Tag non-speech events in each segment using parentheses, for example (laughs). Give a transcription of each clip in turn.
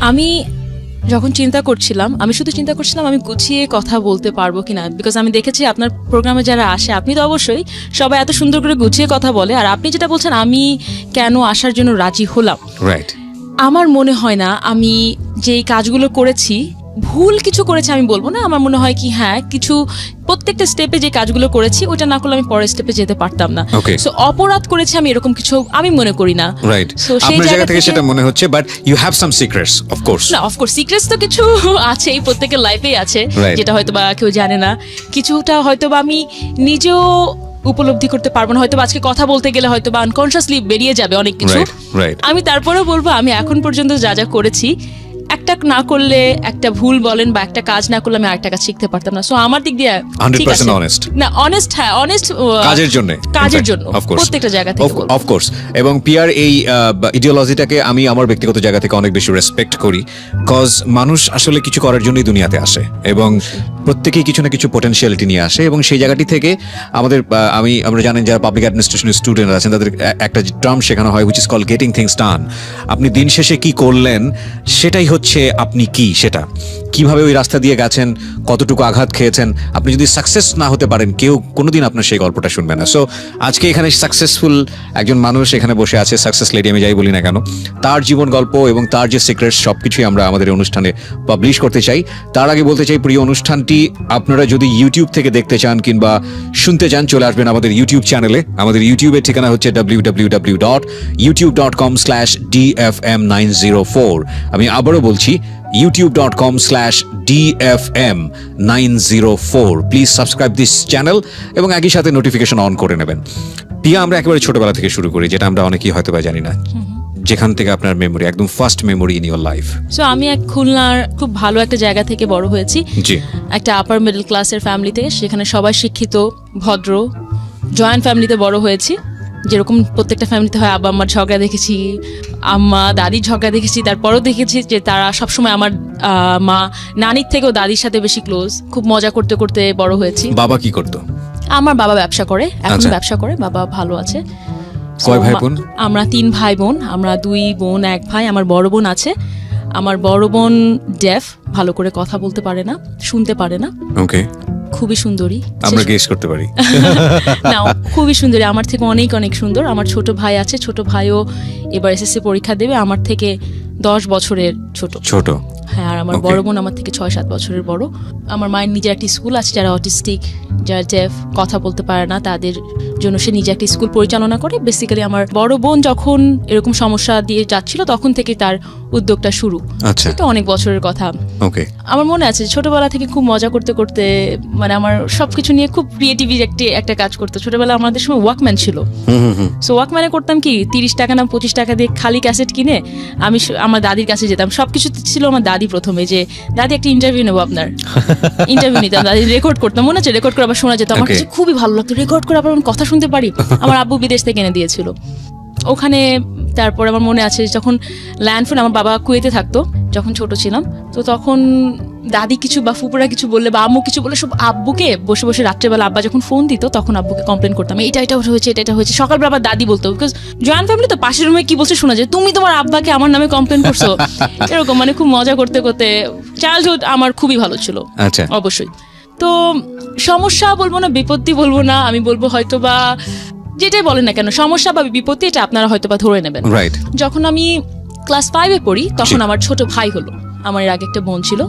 আমি যখন চিন্তা করছিলাম আমি শুধু চিন্তা করছিলাম আমি গুছিয়ে কথা বলতে পারব কিনা বিকজ আমি দেখেছি আপনার প্রোগ্রামে যারা আসে আপনি তো অবশ্যই সবাই এত সুন্দর করে গুছিয়ে কথা বলে আর আপনি যেটা বলছেন আমি কেন আসার জন্য রাজি হলাম? রাইট আমার মনে হয় না আমি যেই কাজগুলো করেছি ভুল কিছু করেছে আমি বলব না। আমার মনে হয় কি হ্যাঁ কিছু প্রত্যেকটা স্টেপে যে কাজগুলো করেছি ওটা না করলে আমি পরের স্টেপে যেতে পারতাম না। সো অপরাধ করেছি আমি এরকম কিছু আমি মনে করি না। রাইট আপনার জায়গা থেকে সেটা মনে হচ্ছে but you have some secrets of course না অফকোর্স সিক্রেটস তো কিছু আছে এই প্রত্যেকের লাইফেই আছে যেটা হয়তো বা কেউ জানে না। কিছুটা হয়তো বা আমি নিজেও উপলব্ধি করতে পারব না। হয়তো আজকে কথা বলতে গেলে হয়তো বা আনকনসিয়াসলি বেরিয়ে যাবে অনেক কিছু। আমি তারপরেও বলব আমি এখন পর্যন্ত যা যা করেছি একটা না করলে একটা ভুল বলেন বা একটা কাজ না করলে আমি আরেকটা কাজ শিখতে পারতাম না সো আমার দিক দিয়ে 100% ঠিক আছে। honest. না অনেস্ট হ্যাঁ অনেস্ট কাজের জন্য কাজের জন্য প্রত্যেকটা জায়গা থেকে। অফকোর্স এবং পিয়ার এই ইডিওলজিটাকে আমি আমার ব্যক্তিগত জায়গা থেকে অনেক বেশি রেসপেক্ট করি কজ মানুষ আসলে কিছু করার জন্যই দুনিয়াতে আসে এবং প্রত্যেকেই কিছু না কিছু পোটেনশিয়ালিটি নিয়ে আসে এবং সেই জায়গাটি থেকে আমাদের আমি আমরা জানেন যারা পাবলিক অ্যাডমিনিস্ট্রেশনের স্টুডেন্ট আছেন তাদের একটা টার্ম শেখানো হয় which is call getting things done আপনি দিন শেষে কি করলেন সেটাই হচ্ছে আপনি কি সেটা? কীভাবে ওই রাস্তা দিয়ে গেছেন? কতটুকু আঘাত খেয়েছেন? আপনি যদি সাকসেস না হতে পারেন, কেউ কোনোদিন আপনার সেই গল্পটা শুনবে না। সো আজকে এখানে সাকসেসফুল একজন মানুষ এখানে বসে আছে সাকসেস লেডি আমি যাই বলি না কেন। তার জীবন গল্প এবং তার যে সিক্রেটস সব কিছুই আমরা আমাদের অনুষ্ঠানে পাবলিশ করতে চাই। তার আগে বলতে চাই, প্রিয় অনুষ্ঠানটি আপনারা যদি ইউটিউব থেকে দেখতে চান কিংবা শুনতে চান, চলে আসবেন আমাদের ইউটিউব চ্যানেলে আমাদের ইউটিউবের ঠিকানা হচ্ছে W W W dot YouTube dot com slash D F M nine zero four আমি আবারও বলছি YouTube dot com slash DFM nine zero four please subscribe this channel এবং একই সাথে নোটিফিকেশন অন করে নেবেন। পিয়া আমরা একেবারে ছোটবেলা থেকে শুরু করি যেটা আমরা অনেকেই হয়তো বা জানি না। যেখান থেকে আপনার মেমোরি একদম first memory in your life so আমি এক খুলনার খুব ভালো একটা জায়গা থেকে বড় হয়েছি। জি। একটা আপার মিডল ক্লাসের ফ্যামিলিতে সেখানে সবাই শিক্ষিত ভদ্র জয়েন্ট ফ্যামিলিতে বড় হয়েছি। যেরকম প্রত্যেকটা ফ্যামিলিতে হয় আব্বা আম্মার ঝগড়া দেখেছি আম্মা দাদির ঝগড়া দেখেছি তারপরও দেখেছি যে তারা সবসময় আমার মা নানির থেকেও দাদির সাথে বেশি ক্লোজ খুব মজা করতে করতে বড় হয়েছি। বাবা কি করতো? আমার বাবা ব্যবসা করে এখন আচ্ছা। ব্যবসা করে বাবা ভালো আছে। কয় ভাই বোন? আমরা তিন ভাই বোন আমরা দুই বোন এক ভাই আমার বড় বোন আছে। আমার বড় বোন ডেফ ভালো করে কথা বলতে পারে না শুনতে পারে না। ওকে খুবই সুন্দরী। আমরা গেস করতে পারি। (laughs) না খুবই সুন্দরী। আমার থেকে অনেক অনেক সুন্দর। আমার ছোট ভাই আছে ছোট ভাইও এবার এসএসসি পরীক্ষা দেবে। আমার থেকে দশ বছরের ছোট। ছোট। হ্যাঁ আর আমার বড় বোন আমার থেকে ছয় সাত বছরের বড়। আমার মায়ের নিজের একটি স্কুল আছে যারা অটিস্টিক যারা ডেফ কথা বলতে পারে না তাদের জন্য সে নিজে একটি স্কুল পরিচালনা করে। বেসিক্যালি আমার বড় বোন যখন এরকম সমস্যা দিয়ে যাচ্ছিল তখন থেকে তার উদ্যোগটা শুরু। আচ্ছা। এটা অনেক বছরের কথা। ওকে। আমার মনে আছে ছোটবেলা থেকে খুব মজা করতে করতে মানে আমার সবকিছু নিয়ে খুব ক্রিয়েটিভ একটি একটা কাজ করতো। ছোটবেলা আমাদের সময় ওয়াকম্যান ছিল। সো ওয়াকম্যানে করতাম কি তিরিশ টাকা না পঁচিশ টাকা দিয়ে খালি ক্যাসেট কিনে আমি আমার দাদির কাছে যেতাম। সবকিছু ছিল আমার দাদি প্রথমে যে দাদি একটা ইন্টারভিউ নেব আপনার। (laughs) ইন্টারভিউ নিতাম দাদি রেকর্ড করতাম মনে আছে রেকর্ড করে আবার শোনা যেত। আমার কাছে খুবই ভালো লাগতো। রেকর্ড করে আবার কথা শুনতে পারি? (laughs) আমার আব্বু বিদেশ থেকে এনে দিয়েছিল। ওখানে তারপর আমার মনে আছে যখন ল্যান্ডফোন আমার বাবা কুয়েতে থাকতো যখন ছোট ছিলাম তো তখন দাদি কিছু বা ফুপুরা কিছু বললে বা আম্মু কিছু বলে সব আব্বুকে বসে বসে রাত্রেবেলা আব্বা যখন ফোন দিত তখন আব্বুকে কমপ্লেন করতাম এটা এটা হয়েছে এটা এটা হয়েছে। সকালবেলা আবার দাদি বলতো বিকজ জয়েন্ট ফ্যামিলি তো পাশের রুমে কি বলছে শোনা যায়। তুমি তোমার আব্বাকে আমার নামে কমপ্লেন করছ? (laughs) এরকম মানে খুব মজা করতে করতে চাইল্ডহুড আমার খুবই ভালো ছিল আচ্ছা। অবশ্যই। তো সমস্যা বলব না বিপত্তি বলব না আমি বলব হয়তো বা যেটাই বলেন না কেন সমস্যা বা বিপত্তি এটা আপনারা হয়তো বা ধরে নেবেন। রাইট যখন আমি ক্লাস ফাইভে পড়ি তখন আমার ছোট ভাই হলো। আমার এর আগে একটা বোন ছিল।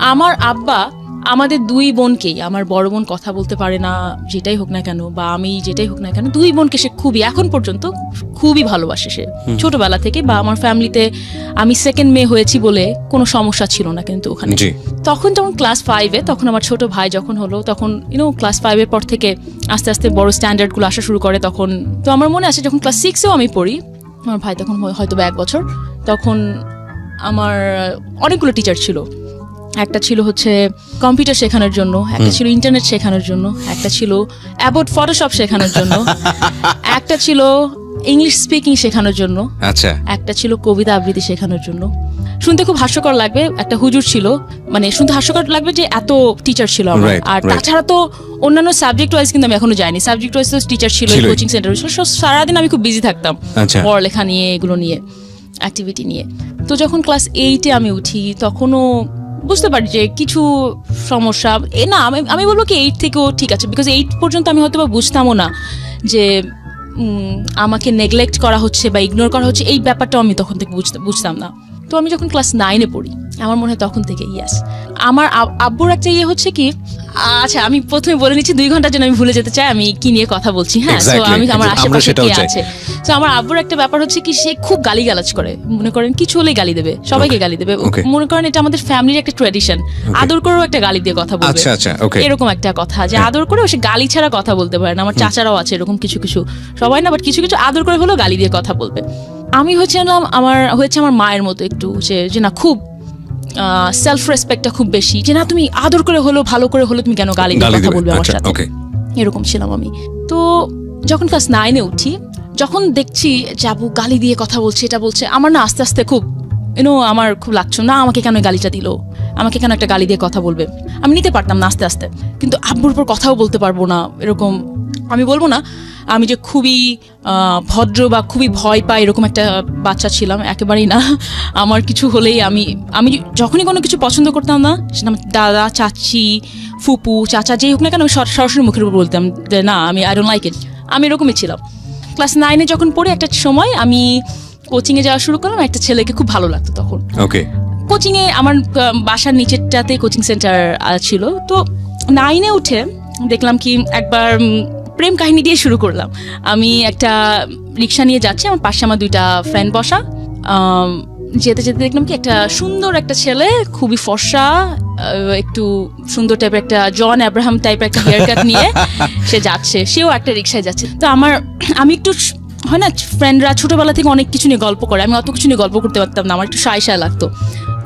আমার আব্বা আমাদের দুই বোনকেই আমার বড় বোন কথা বলতে পারে না যেটাই হোক না কেন বা আমি যেটাই হোক না কেন দুই বোনকে সে খুবই এখন পর্যন্ত খুবই ভালোবাসে সে। ছোটবেলা থেকে বা আমার ফ্যামিলিতে আমি সেকেন্ড মেয়ে হয়েছি বলে কোনো সমস্যা ছিল না কিন্তু ওখানে। তখন যখন ক্লাস ফাইভে তখন আমার ছোট ভাই যখন হলো তখন ইউনো ক্লাস ফাইভের পর থেকে আস্তে আস্তে বড় স্ট্যান্ডার্ডগুলো আসা শুরু করে তখন। তো আমার মনে আছে যখন ক্লাস সিক্সেও আমি পড়ি আমার ভাই তখন হয়- হয়তো বা এক বছর তখন আমার অনেকগুলো টিচার ছিল। একটা ছিল হচ্ছে কম্পিউটার শেখানোর জন্য একটা ছিল ইন্টারনেট শেখানোর জন্য একটা ছিল অ্যাবোট ফটোশপ শেখানোর জন্য (laughs) একটা ছিল ইংলিশ স্পিকিং শেখানোর জন্য আচ্ছা। একটা ছিল কবিতা আবৃত্তি শেখানোর জন্য। শুনতে খুব হাস্যকর লাগবে একটা হুজুর ছিল মানে শুনতে হাস্যকর লাগবে যে এত টিচার ছিল আমার। আর তাছাড়া তো অন্যান্য সাবজেক্ট ওয়াইজ কিন্তু আমি এখনও যাইনি। সাবজেক্ট ওয়াইজ তো টিচার ছিল কোচিং সেন্টার ছিল সারাদিন আমি খুব বিজি থাকতাম। আচ্ছা। পড়ালেখা নিয়ে এগুলো নিয়ে অ্যাক্টিভিটি নিয়ে। তো যখন ক্লাস এইটে আমি উঠি তখনও বুঝতে পারি যে কিছু সমস্যা। এ না, আমি আমি বলব কি এইট থেকেও ঠিক আছে বিকজ এইট পর্যন্ত আমি হয়তো বা বুঝতামও না যে আমাকে নেগলেক্ট করা হচ্ছে বা ইগনোর করা হচ্ছে, এই ব্যাপারটাও আমি তখন থেকে বুঝতে, বুঝতাম না। তো আমি যখন ক্লাস নাইনে পড়ি আমার মনে হয় তখন থেকে ইয়াস আমার আব্বুর একটা ইয়ে হচ্ছে কি আচ্ছা আমি প্রথমে বলে নিচ্ছি দুই ঘণ্টার জন্য আমি ভুলে যেতে চাই আমি কি নিয়ে কথা বলছি হ্যাঁ? তো আমি আমার আশেপাশে কি আছে? তো আমার আব্বুর একটা ব্যাপার হচ্ছে কি সে খুব গালিগালাজ করে। মনে করেন কিছু হলেই গালি দেবে সবাইকে গালি দেবে। মনে করেন এটা আমাদের ফ্যামিলির একটা ট্রেডিশন আদর করেও একটা গালি দিয়ে কথা বলবে। আচ্ছা আচ্ছা ওকে এরকম একটা কথা যে। আদর করেও সে গালি ছাড়া কথা বলতে পারে না। আমার চাচারাও আছে এরকম কিছু কিছু। সবাই না বাট কিছু কিছু আদর করে হলেও গালি দিয়ে কথা বলবে। আমি হচ্ছিলাম আমার হয়েছে আমার মায়ের মতো একটু যে যে না খুব সেলফ রেসপেক্টটা খুব বেশি যে না তুমি আদর করে হলো ভালো করে হলো তুমি কেন গালি কথা বলবে আমার আচ্ছা সাথে। এরকম ছিলাম আমি। তো যখন ক্লাস নাইনে উঠি যখন দেখছি যে আবু গালি দিয়ে কথা বলছে এটা বলছে আমার না আস্তে আস্তে খুব ইউনো আমার খুব লাগছে না আমাকে কেন গালিটা দিল? আমাকে কেন একটা গালি দিয়ে কথা বলবে? আমি নিতে পারতাম না আস্তে আস্তে। কিন্তু আব্বুর উপর কথাও বলতে পারব না এরকম আমি বলব না আমি যে খুবই ভদ্র বা খুবই ভয় পাই এরকম একটা বাচ্চা ছিলাম একেবারেই না। আমার কিছু হলেই আমি আমি যখনই কোনো কিছু পছন্দ করতাম না সেটা আমার দাদা চাচি ফুপু চাচা যেই হোক না কেন আমি সরাসরি মুখের উপর বলতাম যে না আমি আই ডোন্ট লাইক ইট আমি এরকমই ছিলাম। ক্লাস নাইনে যখন পড়ি একটা সময় আমি কোচিংয়ে যাওয়া শুরু করলাম একটা ছেলেকে খুব ভালো লাগতো তখন। ওকে কোচিংয়ে আমার বাসার নিচেরটাতে কোচিং সেন্টার ছিল। তো নাইনে উঠে দেখলাম কি একবার প্রেম কাহিনী দিয়ে শুরু করলাম। আমি একটা রিক্সা নিয়ে যাচ্ছি, আমার পাশে আমার দুইটা ফ্রেন্ড বসা। যেতে যেতে দেখলাম কি একটা সুন্দর একটা ছেলে, খুবই ফর্সা একটু সুন্দর টাইপের একটা জন অ্যাব্রাহাম টাইপের একটা হেয়ার কাট নিয়ে সে যাচ্ছে, সেও একটা রিক্সায় যাচ্ছে। তো আমার, আমি একটু হয় না ফ্রেন্ডরা ছোটবেলা থেকে অনেক কিছু নিয়ে গল্প করে, আমি অত কিছু নিয়ে গল্প করতে পারতাম না, আমার একটু সায় সায় লাগতো।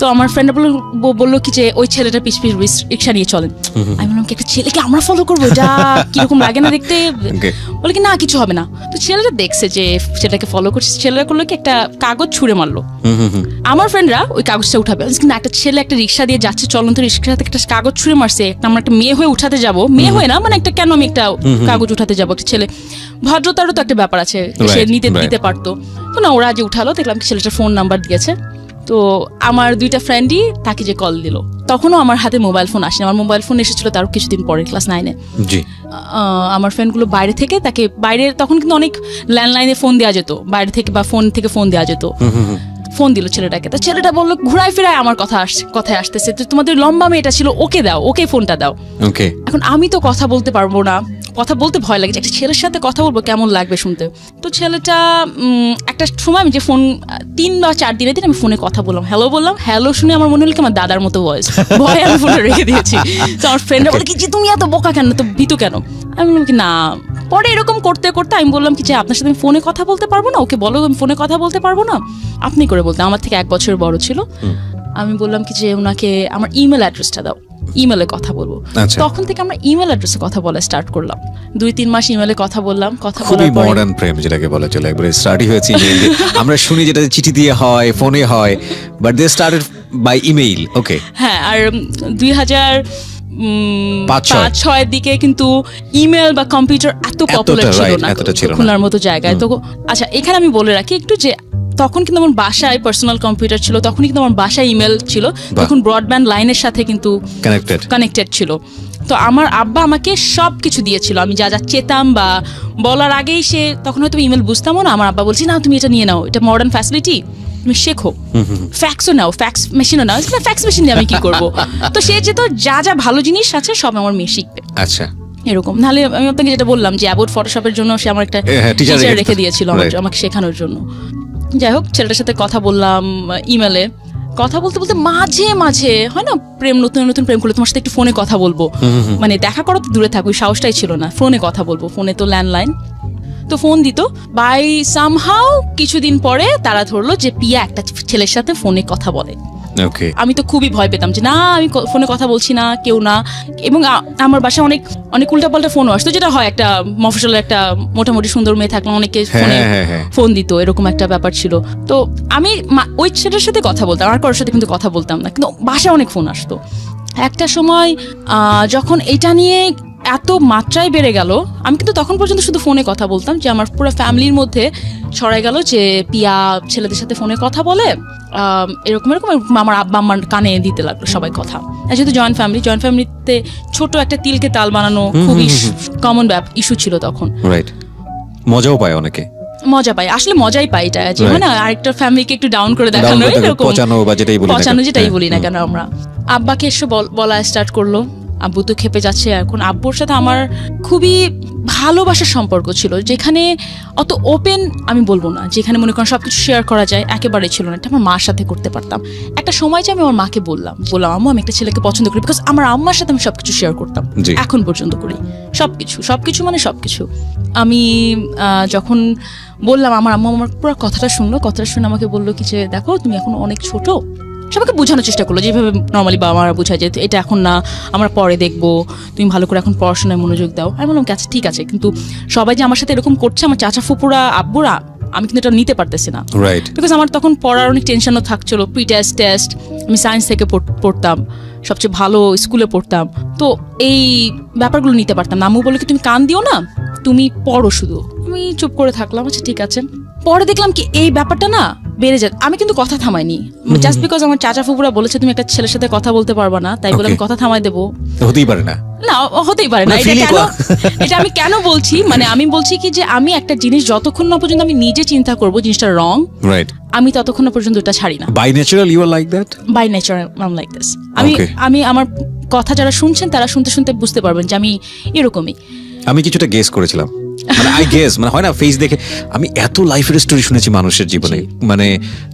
তো আমার ফ্রেন্ড বলল বলল কি যে ওই ছেলেটা পিছ পিছ রিক্সা নিয়ে চলেন আমি বললাম কি একটা ছেলেকে আমরা ফলো করব? যা কীরকম লাগে না দেখতে? বলে কি না কিছু হবে না। তো ছেলেটা দেখছে যে ছেলেটাকে ফলো করছে। ছেলেরা করল কি একটা কাগজ ছুঁড়ে মারলো। আমার ফ্রেন্ডরা ওই কাগজটা উঠাবে। না একটা ছেলে একটা রিক্সা দিয়ে যাচ্ছে চলন্ত রিক্সা থেকে একটা কাগজ ছুঁড়ে মারছে। আমরা একটা মেয়ে হয়ে উঠাতে যাব। মেয়ে হয়ে না মানে একটা কেন আমি একটা কাগজ উঠাতে যাব একটা ছেলে। ভদ্রতারও তো একটা ব্যাপার আছে সে নিতে দিতে পারতো। তো না ওরা যে উঠালো দেখলাম ছেলেটার ফোন নাম্বার দিয়েছে। তো আমার দুইটা ফ্রেন্ডই তাকে যে কল দিল। তখনও আমার হাতে মোবাইল ফোন আসেনি। আমার মোবাইল ফোন এসেছিল তার কিছুদিন পরে ক্লাস নাইনে জি। আমার ফ্রেন্ডগুলো বাইরে থেকে তাকে বাইরে তখন কিন্তু অনেক ল্যান্ডলাইনে ফোন দেওয়া যেত। বাইরে থেকে বা ফোন থেকে ফোন দেওয়া যেত। ফোন দিল ছেলেটাকে। তা ছেলেটা বলল ঘুরায় ফিরায় আমার কথা আসছে কথায় আসতেছে। তো তোমাদের লম্বা মেয়েটা ছিল ওকে দাও ওকে ফোনটা দাও। ওকে এখন আমি তো কথা বলতে পারব না। কথা বলতে ভয় লাগে যে একটা ছেলের সাথে কথা বলব, কেমন লাগবে শুনতে? তো ছেলেটা একটা সময় আমি যে ফোন তিন বা চার দিনের দিন আমি ফোনে কথা বললাম। হ্যালো বললাম হ্যালো শুনে আমার মনে হলো কি আমার দাদার মতো ভয়েস ভয়ে আমি ফোনটা রেখে দিয়েছি। তো আমার ফ্রেন্ডরা বলে, কি যে তুমি এত বোকা কেন? তো ভীতু কেন? আমি বললাম কি, না। পরে এরকম করতে করতে আমি বললাম কি, যে আপনার সাথে আমি ফোনে কথা বলতে পারব না? ওকে বলো আমি ফোনে কথা বলতে পারব না? আপনি করে বলতে, আমার থেকে এক বছর বড় ছিল। আমি বললাম কি যে ওনাকে আমার ইমেল অ্যাড্রেসটা দাও। ইমেলে কথা বলব। আচ্ছা। তখন থেকে আমরা ইমেল অ্যাড্রেসে কথা বলা স্টার্ট করলাম। দুই তিন মাস ইমেলে কথা বললাম কথা খুবই মডার্ন প্রেম যেটাকে বলা চলে একবারে। স্টার্টই হয়েছে দিয়ে। আমরা শুনি যেটা চিঠি দিয়ে হয় ফোনে হয় but they started by email okay হ্যাঁ আর দুই হাজার পাঁচ, ছয়ের দিকে কিন্তু ইমেল বা কম্পিউটার এত পপুলার ছিল না এতটা ছিল না। খুলনার মতো জায়গায়। তো আচ্ছা এখানে আমি বলে রাখি একটু যে তখন কিন্তু আমার বাসায় পার্সোনাল কম্পিউটার ছিল তখন কিন্তু আমার বাসায় ইমেল ছিল তখন ব্রডব্যান্ড লাইনের সাথে কিন্তু কানেক্টেড কানেক্টেড ছিল। তো আমার আব্বা আমাকে সব কিছু দিয়েছিল আমি যা যা চেতাম বা বলার আগেই সে তখন হয়তো ইমেল বুঝতামও না আমার আব্বা বলছি না তুমি এটা নিয়ে নাও এটা মডার্ন ফ্যাসিলিটি তুমি শেখো। ফ্যাক্সও নাও ফ্যাক্স মেশিনও নাও ফ্যাক্স মেশিন দিয়ে আমি কি করব? (laughs) তো সে যেহেতু যা যা ভালো জিনিস আছে সব আমার মেয়ে শিখবে। আচ্ছা। এরকম। নাহলে আমি আপনাকে যেটা বললাম যে অ্যাবোর্ড ফটোশপের জন্য সে আমার একটা হ্যাঁ, টিচার রেখে রেখে দিয়েছিল আমাকে শেখানোর জন্য। যাই হোক ছেলেটার সাথে কথা বললাম ইমেলে কথা বলতে বলতে মাঝে মাঝে হয় না প্রেম নতুন নতুন প্রেম করলে তোমার সাথে একটু ফোনে কথা বলব। মানে দেখা করো তো দূরে থাকো সাহসটাই ছিল না ফোনে কথা বলব ফোনে তো ল্যান্ডলাইন তো ফোন দিত। বাই সামহাও কিছুদিন পরে তারা ধরলো যে পিয়া একটা ছেলের সাথে ফোনে কথা বলে। ওকে আমি তো খুবই ভয় পেতাম যে না আমি ক- ফোনে কথা বলছি না কেউ না। এবং আ- আমার বাসায় অনেক অনেক উল্টাপাল্টা ফোনও আসতো। যেটা হয় একটা মফসলের একটা মোটামুটি সুন্দর মেয়ে থাকলে অনেকে হ্যাঁ, ফোনে হ্যাঁ, হ্যাঁ। ফোন দিত এরকম একটা ব্যাপার ছিল। তো আমি মা- ওই ছেলের সাথে কথা বলতাম আর কারোর সাথে কিন্তু কথা বলতাম না। কিন্তু বাসায় অনেক ফোন আসতো। একটা সময় আহ, যখন এটা নিয়ে এত মাত্রায় বেড়ে গেল আমি কিন্তু তখন পর্যন্ত শুধু ফোনে কথা বলতাম যে আমার পুরো ফ্যামিলির মধ্যে ছড়াই গেল যে পিয়া ছেলেদের সাথে ফোনে কথা বলে এরকম এরকম আমার আব্বা আমার কানে দিতে লাগল সবাই কথা। যেহেতু জয়েন্ট ফ্যামিলি জয়েন্ট ফ্যামিলিতে ছোট একটা তিলকে তাল বানানো খুবই কমন ব্যাপ ইস্যু ছিল তখন। রাইট মজাও পায় অনেকে। মজা পাই আসলে মজাই পাই এটা যে. হয় না আরেকটা ফ্যামিলিকে একটু ডাউন করে দেখানো এরকম পচানো যেটাই বলি না কেন। হ্যাঁ, বলি না কেন আমরা। আব্বাকে এসে বলা স্টার্ট করল। আব্বু তো খেপে যাচ্ছে এখন আব্বুর সাথে আমার খুবই ভালোবাসার সম্পর্ক ছিল যেখানে অত ওপেন আমি বলব না যেখানে মনে করেন সবকিছু শেয়ার করা যায় একেবারে ছিল না এটা আমার মার সাথে করতে পারতাম একটা সময় যে আমি আমার মাকে বললাম বললাম আম্মু আমি একটা ছেলেকে পছন্দ করি বিকজ আমার আম্মার সাথে আমি সবকিছু শেয়ার করতাম। এখন পর্যন্ত করি সবকিছু সবকিছু মানে সবকিছু আমি যখন বললাম আমার আম্মু আমার পুরো কথাটা শুনলো কথাটা শুনে আমাকে বলল কি যে দেখো তুমি এখন অনেক ছোট সবাইকে বোঝানোর চেষ্টা করল যেভাবে নর্মালি বাবা মারা বোঝায় যে এটা এখন না আমরা পরে দেখব তুমি ভালো করে এখন পড়াশোনায় মনোযোগ দাও। আমি বললাম আচ্ছা ঠিক আছে। কিন্তু সবাই যে আমার সাথে এরকম করছে আমার চাচা ফুপুরা আব্বুরা আমি কিন্তু এটা নিতে পারতেছি না। রাইট বিকজ আমার তখন পড়ার অনেক টেনশনও থাকছিল প্রি টেস্ট টেস্ট আমি সায়েন্স থেকে পড়- পড়তাম সবচেয়ে ভালো স্কুলে পড়তাম। তো এই ব্যাপারগুলো নিতে পারতাম না। আম্মু বলে কি তুমি কান দিও না তুমি পড়ো শুধু। আমি চুপ করে থাকলাম আচ্ছা ঠিক আছে। পরে দেখলাম কি এই ব্যাপারটা না বেড়ে যায়। আমি কিন্তু কথা থামাইনি। জাস্ট বিকজ আমার চাচা ফুপুরা বলেছে তুমি একটা ছেলের সাথে কথা বলতে পারবা না তাই বলে আমি কথা থামাই দেবো। হতেই পারে না। না হতেই পারে না। না, এটা কেন এটা আমি কেন বলছি? মানে আমি বলছি কি যে আমি একটা জিনিস যতক্ষণ না পর্যন্ত আমি নিজে চিন্তা করব জিনিসটা রং রাইট আমি ততক্ষণ না পর্যন্ত এটা ছাড়ি না। By natural you are like that by nature um like this আমি আমি আমার কথা যারা শুনছেন তারা শুনতে শুনতে বুঝতে পারবেন যে আমি এরকমই। আমি কিছুটা গেস করেছিলাম। মানে আই গেস মানে হয় না ফেস দেখে আমি এত লাইফের স্টোরি শুনেছি মানুষের জীবনে। মানে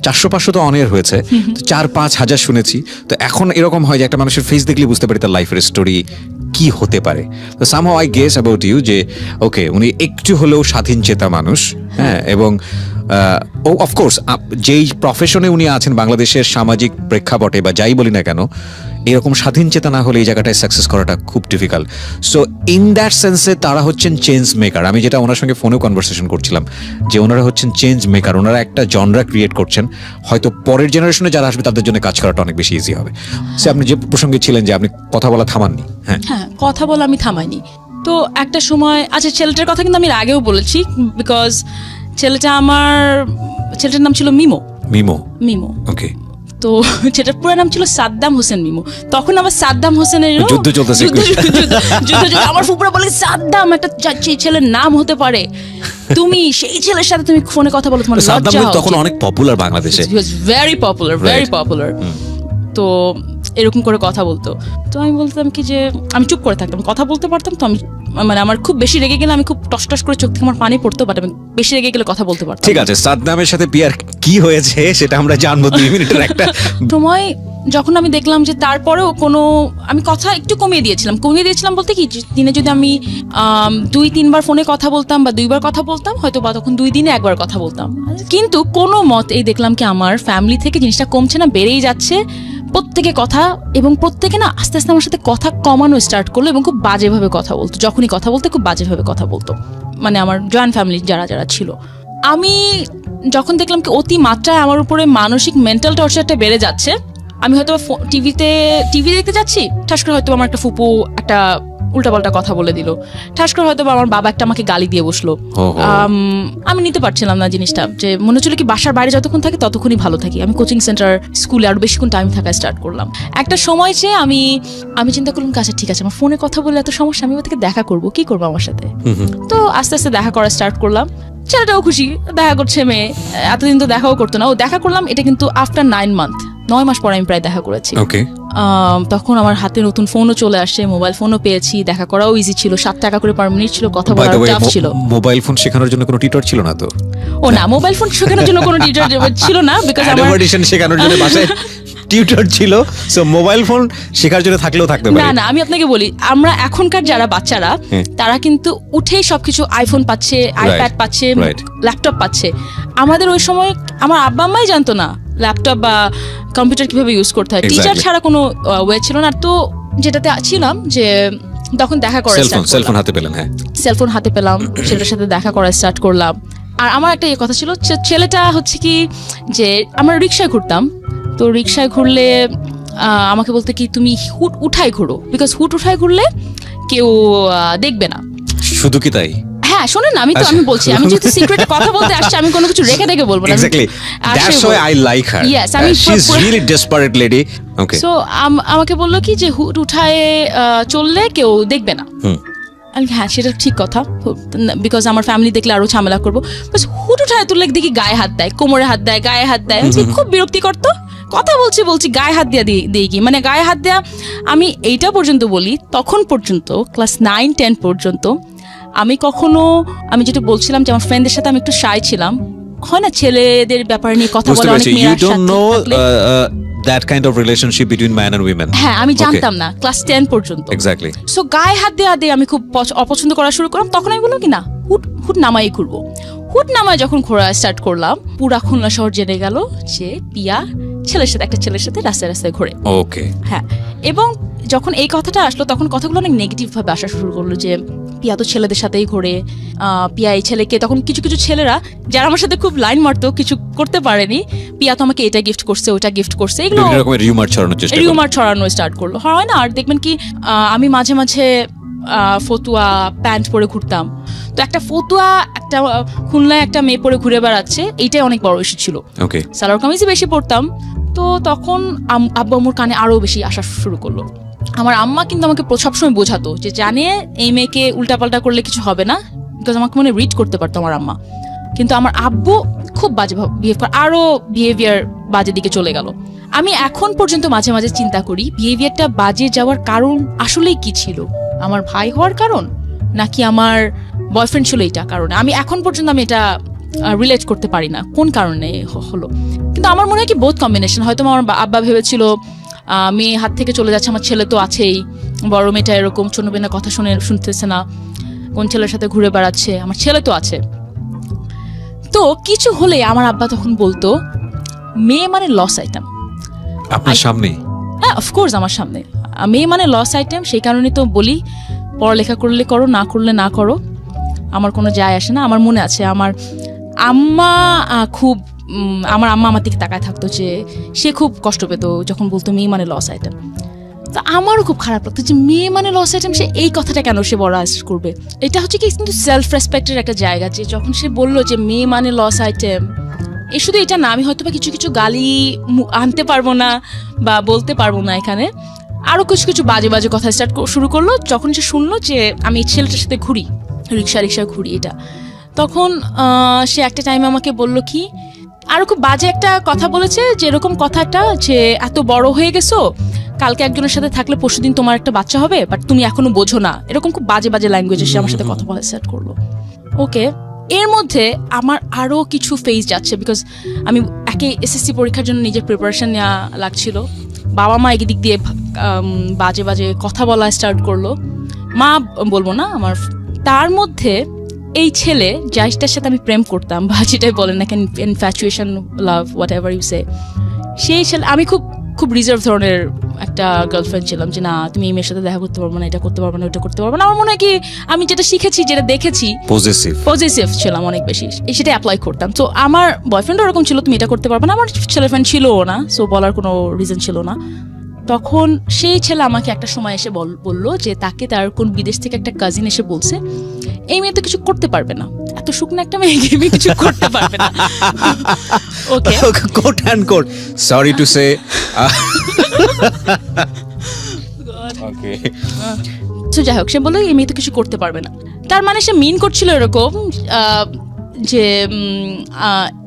চারশো পাঁচশো তো অনের হয়েছে তো চার পাঁচ হাজার শুনেছি। তো এখন এরকম হয় যে একটা মানুষের ফেস দেখলে বুঝতে পারি তার লাইফের স্টোরি কি হতে পারে? তো somehow I guess about you যে ওকে উনি একটু হলেও স্বাধীন চেতা মানুষ হ্যাঁ এবং ও অফকোর্স যেই প্রফেশনে উনি আছেন, বাংলাদেশের সামাজিক প্রেক্ষাপটে বা যাই বলি না কেন, এরকম স্বাধীন চেতা না হলে এই জায়গাটায় সাকসেস করাটা খুব ডিফিকাল্ট সো ইন দ্যাট সেন্সে তারা হচ্ছেন চেঞ্জ মেকার আমি যেটা ওনার সঙ্গে ফোনেও কনভারসেশন করছিলাম, যে ওনারা হচ্ছেন চেঞ্জ মেকার ওনারা একটা জনরা ক্রিয়েট করছেন, হয়তো পরের জেনারেশনে যারা আসবে তাদের জন্য কাজ করাটা অনেক বেশি ইজি হবে। সে আপনি যে প্রসঙ্গে ছিলেন যে আপনি কথা বলা থামাননি। হ্যাঁ। হ্যাঁ কথা বলে আমি থামাইনি। তো একটা সময় আচ্ছা ছেলেটার কথা কিন্তু আমি আগেও বলেছি বিকজ ছেলেটা আমার ছেলেটার নাম ছিল মিমো। মিমো? মিমো। ওকে তো সেটার পুরো নাম ছিল সাদ্দাম হোসেন মিমো। তখন আবার সাদ্দাম হোসেনের যুদ্ধ চলতেছে। যুদ্ধ। আমার ফুপুরা বলে সাদ্দাম একটা সেই ছেলের নাম হতে পারে। তুমি সেই ছেলের সাথে তুমি ফোনে কথা বলো তোমার সাদ্দাম তখন অনেক পপুলার বাংলাদেশে। ভেরি পপুলার ভেরি পপুলার তো এরকম করে কথা বলতো। তো আমি বলতাম কি যে আমি চুপ করে থাকতাম। কথা বলতে পারতাম তো আমি মানে আমার খুব বেশি রেগে গেলে আমি খুব টস টস করে চোখ থেকে আমার পানি পড়তো বাট আমি বেশি রেগে গেলে কথা বলতে পারতাম। ঠিক আছে সাদ্দামের সাথে পিয়ার কি হয়েছে সেটা আমরা জানব দুই মিনিটের একটা (laughs) সময় যখন আমি দেখলাম যে তারপরেও কোনো আমি কথা একটু কমিয়ে দিয়েছিলাম। কমিয়ে দিয়েছিলাম বলতে কি দিনে যদি আমি দুই তিনবার ফোনে কথা বলতাম বা দুইবার কথা বলতাম হয়তো বা তখন দুই দিনে একবার কথা বলতাম। কিন্তু কোনো মত এই দেখলাম কি আমার ফ্যামিলি থেকে জিনিসটা কমছে না বেড়েই যাচ্ছে। প্রত্যেকে কথা এবং প্রত্যেকে না আস্তে আস্তে আমার সাথে কথা কমানো স্টার্ট করল এবং খুব বাজেভাবে কথা বলতো। যখনই কথা বলতে খুব বাজেভাবে কথা বলতো। মানে আমার জয়েন্ট ফ্যামিলি যারা যারা ছিল। আমি যখন দেখলাম কি অতি মাত্রায় আমার উপরে মানসিক মেন্টাল টর্চারটা বেড়ে যাচ্ছে, আমি হয়তো টিভিতে টিভি দেখতে যাচ্ছি, ঠাস করে হয়তো আমার একটা ফুপু, একটা উল্টাপাল্টা কথা বলে দিল। ঠাস করে হয়তো আমার বাবা একটা আমাকে গালি দিয়ে বসল। আম, নিতে পারছিলাম না জিনিসটা। যে মনে হচ্ছিল কি বাসার বাইরে যতক্ষণ থাকে ততক্ষণই ভালো থাকি। আমি কোচিং সেন্টার স্কুলে আরও বেশিক্ষণ টাইম থাকা স্টার্ট করলাম। একটা সময় চেয়ে আমি আমি চিন্তা করলাম কাছে ঠিক আছে আমার ফোনে কথা বলে এত সমস্যা আমি ওদেরকে দেখা করব কি করব আমার সাথে? তো আস্তে আস্তে দেখা করা স্টার্ট করলাম। ছেলেটাও খুশি দেখা করছে মেয়ে। এতদিন তো দেখাও করতো না। ও দেখা করলাম এটা কিন্তু আফটার নাইন মান্থ নয় মাস পরে আমি প্রায় দেখা করেছি। তখন আমার হাতে নতুন ফোনও চলে আসে মোবাইল ফোনও পেয়েছি দেখা করাও ইজি ছিল সাত টাকা করে পার মিনিট ছিল কথা বলার টাফ ছিল। মোবাইল ফোন শেখানোর জন্য কোনো টিউটর ছিল না তো? ও না মোবাইল ফোন শেখানোর জন্য কোনো টিচার ছিল না বিকজ আমার শেখানোর জন্য বাসায় টিউটর ছিল সো মোবাইল ফোন শেখার জন্য থাকলেও থাকতে পারে। না না আমি আপনাকে বলি আমরা এখনকার যারা বাচ্চারা হ্যাঁ। তারা কিন্তু উঠেই সবকিছু আইফোন পাচ্ছে আইপ্যাড পাচ্ছে ল্যাপটপ পাচ্ছে। আমাদের ওই সময় আমার আব্বা আম্মাই জানতো না ল্যাপটপ বা কম্পিউটার কীভাবে ইউজ করতে হয়? টিচার ছাড়া কোনো ওয়ে ছিল না। তো যেটাতে ছিলাম যে তখন দেখা করা সেলফোন সেলফোন হাতে পেলেন হ্যাঁ। সেলফোন হাতে পেলাম ছেলেটার সাথে দেখা করা স্টার্ট করলাম। আর আমার একটা ইয়ে কথা ছিল ছেলেটা হচ্ছে কি যে আমরা রিক্সায় ঘুরতাম। তো রিক্সায় ঘুরলে আমাকে বলতে কি তুমি হুট উঠাই ঘুরো। বিকজ হুট উঠাই ঘুরলে কেউ দেখবে না। শুধু কি তাই? হ্যাঁ শোনেন আমি তো আচ্ছা। আমি বলছি আমি যেহেতু (laughs) সিক্রেট কথা বলতে আসছি আমি কোনো কিছু রেখে দেখে বলব না। Exactly that's why I like her Yes, আমি she is really desperate lady okay so আমাকে বলল কি যে হুট উঠায় চললে কেউ দেখবে না। হুম। আমি হ্যাঁ সেটা ঠিক কথা। বিকজ আমার ফ্যামিলি দেখলে আরও ঝামেলা করব। বাস হুট উঠায় তুললে দেখি গায়ে হাত দেয় কোমরে হাত দেয় গায়ে হাত দেয়। খুব বিরক্তিকর তো। কথা বলছি বলছি গায়ে হাত দেওয়া দিই কি? মানে গায়ে হাত দেওয়া আমি এইটা পর্যন্ত বলি তখন পর্যন্ত ক্লাস নাইন টেন পর্যন্ত আমি কখনো আমি যেটা বলছিলাম যে আমার ফ্রেন্ডদের সাথে আমি একটু সাই ছিলাম। হয় না ছেলেদের ব্যাপারে নিয়ে কথা বলে অনেক মেয়েরা থাকলে that kind of relationship between man and women হ্যাঁ আমি জানতাম না ক্লাস টেন পর্যন্ত। এক্স্যাক্টলি সো গায়ে হাত দেওয়া দিয়ে আমি খুব পছ- অপছন্দ করা শুরু করলাম। তখন আমি বললাম কি না হুট হুট নামাই ঘুরবো। হুট নামায় যখন ঘোরা স্টার্ট করলাম পুরা খুলনা শহর জেনে গেল যে পিয়া ছেলের সাথে একটা ছেলের সাথে রাস্তায় রাস্তায় ঘোরে। ওকে হ্যাঁ এবং যখন এই কথাটা আসলো তখন কথাগুলো অনেক নেগেটিভ ভাবে আসা শুরু করল যে পিয়া তো ছেলেদের সাথেই ঘোরে। পিয়া এই ছেলেকে তখন কিছু কিছু ছেলেরা যারা আমার সাথে খুব লাইন মারতো কিছু করতে পারেনি। পিয়া তো আমাকে এটা গিফট করছে ওটা গিফট করছে এগুলো রিউমার ছড়ানোর চেষ্টা রিউমার ছড়ানো স্টার্ট করল। হয় না আর দেখবেন কি আমি মাঝে মাঝে আহ, ফতুয়া প্যান্ট পরে ঘুরতাম। তো একটা ফতুয়া একটা খুলনায় একটা মেয়ে পরে ঘুরে বেড়াচ্ছে এইটাই অনেক বড় ইস্যু ছিল। সালোয়ার কামিজই বেশি পরতাম। তো তখন আব্বু আম্মুর কানে আরও বেশি আসা শুরু করল। আমার আম্মা কিন্তু আমাকে সবসময় বোঝাতো যে জানে এই মেয়েকে উল্টাপাল্টা করলে কিছু হবে না বিকজ আমাকে মনে রিড করতে পারতো আমার আম্মা। কিন্তু আমার আব্বু খুব বাজে বিহেভ করে আরও বিহেভিয়ার বাজে দিকে চলে গেল। আমি এখন পর্যন্ত মাঝে মাঝে চিন্তা করি বিহেভিয়ারটা বাজে যাওয়ার কারণ আসলেই কি ছিল? আমার ভাই হওয়ার কারণ? নাকি আমার বয়ফ্রেন্ড ছিল এটা কারণে? আমি এখন পর্যন্ত আমি এটা রিলেট করতে পারি না। কোন কারণে হলো? কিন্তু আমার মনে হয় কি বোধ কম্বিনেশন হয়তো আমার আব্বা ভেবেছিল মেয়ে হাত থেকে চলে যাচ্ছে আমার ছেলে তো আছেই। বড় মেয়েটা এরকম ছোট মেয়েটা কথা শুনে শুনতেছে না। কোন ছেলের সাথে ঘুরে বেড়াচ্ছে? আমার ছেলে তো আছে। তো কিছু হলে আমার আব্বা তখন বলতো মেয়ে মানে লস আইটেম আপনার সামনে? হ্যাঁ অফকোর্স আমার সামনে। মেয়ে মানে লস আইটেম সেই কারণে তো বলি পড়ালেখা করলে করো না করলে না করো। আমার কোনো যায় আসে না আমার মনে আছে। আমার আম্মা খুব আমার আম্মা আমার দিকে তাকায় থাকতো যে সে খুব কষ্ট পেত যখন বলতো মেয়ে মানে লস আইটেম তো আমারও খুব খারাপ লাগতো যে মেয়ে মানে লস আইটেম সে এই কথাটা কেন সে বড় আস করবে? এটা হচ্ছে কি কিন্তু সেলফ রেসপেক্টের একটা জায়গা যে যখন সে বলল যে মেয়ে মানে লস আইটেম এ শুধু এটা না, আমি হয়তো বা কিছু কিছু গালি আনতে পারব না বা বলতে পারব না এখানে। আরও কিছু কিছু বাজে বাজে কথা স্টার্ট শুরু করল যখন সে শুনলো যে আমি ছেলেটার সাথে ঘুরি রিক্সা রিক্সা ঘুরি এটা। তখন সে একটা টাইমে আমাকে বলল কি আরও খুব বাজে একটা কথা বলেছে যে এরকম কথাটা যে এত বড় হয়ে গেছো কালকে একজনের সাথে থাকলে পরশুদিন তোমার একটা বাচ্চা হবে বাট তুমি এখনও বোঝো না। এরকম খুব বাজে বাজে ল্যাঙ্গুয়েজে সে আমার সাথে কথা বলা স্টার্ট করল। ওকে এর মধ্যে আমার আরও কিছু ফেজ যাচ্ছে বিকজ আমি একে এসএসসি পরীক্ষার জন্য নিজের প্রিপারেশন নেওয়া লাগছিল। বাবা মা এদিক দিয়ে বাজে বাজে কথা বলা স্টার্ট করল। মা বলব না আমার তার মধ্যে এই ছেলে যাইটার সাথে আমি প্রেম করতাম বা যেটাই বলেন না কেন infatuation love whatever you say সেই ছেলে আমি খুব খুব রিজার্ভ ধরনের একটা গার্লফ্রেন্ড ছিলাম যে না তুমি এই মেয়ের সাথে দেখা করতে পারব না এটা করতে পারব না ওটা করতে পারব না। আমার মনে হয় কি আমি যেটা শিখেছি যেটা দেখেছি পজেসিভ পজিটিভ ছিলাম অনেক বেশি এই সেটা অ্যাপ্লাই করতাম। তো আমার বয়ফ্রেন্ড ওরকম ছিল তুমি এটা করতে পারবে না। আমার ছেলে ফ্রেন্ড ছিলও না সো বলার কোনো রিজন ছিল না। তখন সেই ছেলে আমাকে একটা সময় এসে বল- বলল যে তাকে তার কোন বিদেশ থেকে একটা কাজিন এসে বলছে এই মেয়ে তো কিছু করতে পারবে না। এত শুকনো একটা মেয়ে মেয়ে কিছু করতে পারবে না। (laughs) Okay. Quote and quote sorry to say okay তো যাই হোক সে বলল এই মেয়ে তো কিছু করতে পারবে না। তার মানে সে মিন করছিল এরকম যে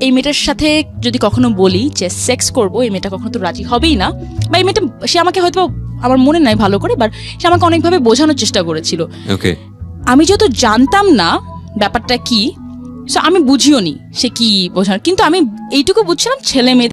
এই মেয়েটার সাথে যদি কখনো বলি যে সেক্স করব এই মেয়েটা কখনো তো রাজি হবেই না। বা এই মেয়েটা সে আমাকে হয়তো আমার মনে নাই ভালো করে বাট সে আমাকে অনেকভাবে বোঝানোর চেষ্টা করেছিল। ওকে আমি যত জানতাম না ব্যাপারটা কি আমি বুঝিও নি সে কি বোঝানো কিন্তু আমি এইটুকু বুঝছিলাম ছেলে মেয়ে